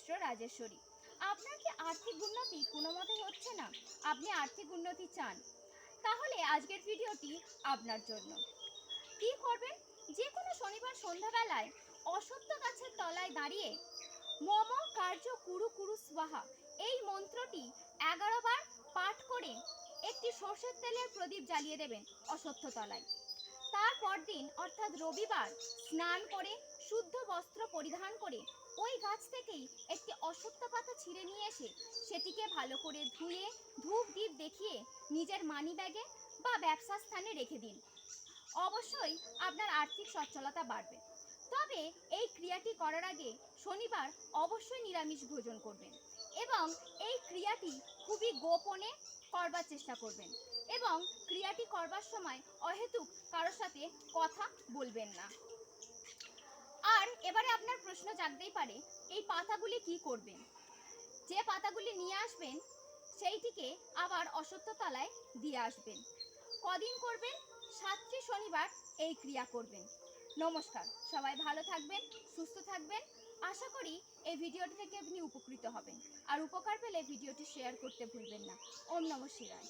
অষ্ট রাজেশ্বরী। আপনার কি আর্থিক উন্নতি কোনো মতে হচ্ছে না? আপনি আর্থিক উন্নতি চান। তাহলে আজকের ভিডিওটি আপনার জন্য। কি করবেন? যে কোনো শনিবার সন্ধ্যাবেলায় অসত্য গাছের তলায় দাঁড়িয়ে মম কার্য কুরু কুরু স্বাহা এই মন্ত্রটি এগারো বার পাঠ করে একটি সর্ষের তেলের প্রদীপ জ্বালিয়ে দেবেন অসত্য তলায়। তারপর দিন, অর্থাৎ রবিবার, স্নান করে শুদ্ধ বস্ত্র পরিধান করে ওই গাছ থেকেই একটি অশ্বত্থ পাতা ছিঁড়ে নিয়ে এসে সেটিকে ভালো করে ধুয়ে ধূপ দ্বীপ দেখিয়ে নিজের মানি ব্যাগে বা ব্যবসা স্থানে রেখে দিন। অবশ্যই আপনার আর্থিক সচ্ছলতা বাড়বে। তবে এই ক্রিয়াটি করার আগে শনিবার অবশ্যই নিরামিষ ভোজন করবেন এবং এই ক্রিয়াটি খুবই গোপনে করবার চেষ্টা করবেন এবং ক্রিয়াটি করবার সময় অহেতুক কারোর সাথে কথা বলবেন না। আর এবারে আপনার প্রশ্ন জাগতেই পারে, এই পাতাগুলি কি করবেন? যে পাতাগুলি নিয়ে আসবেন, সেইটিকে আবার অসত্য তলায় দিয়ে আসবেন। কদিন করবেন? সাতটি শনিবার এই ক্রিয়া করবেন। নমস্কার, সবাই ভালো থাকবেন, সুস্থ থাকবেন। আশা করি এই ভিডিওটি থেকে আপনি উপকৃত হবেন। আর উপকার পেলে ভিডিওটি শেয়ার করতে ভুলবেন না। ওম নম শিবায়।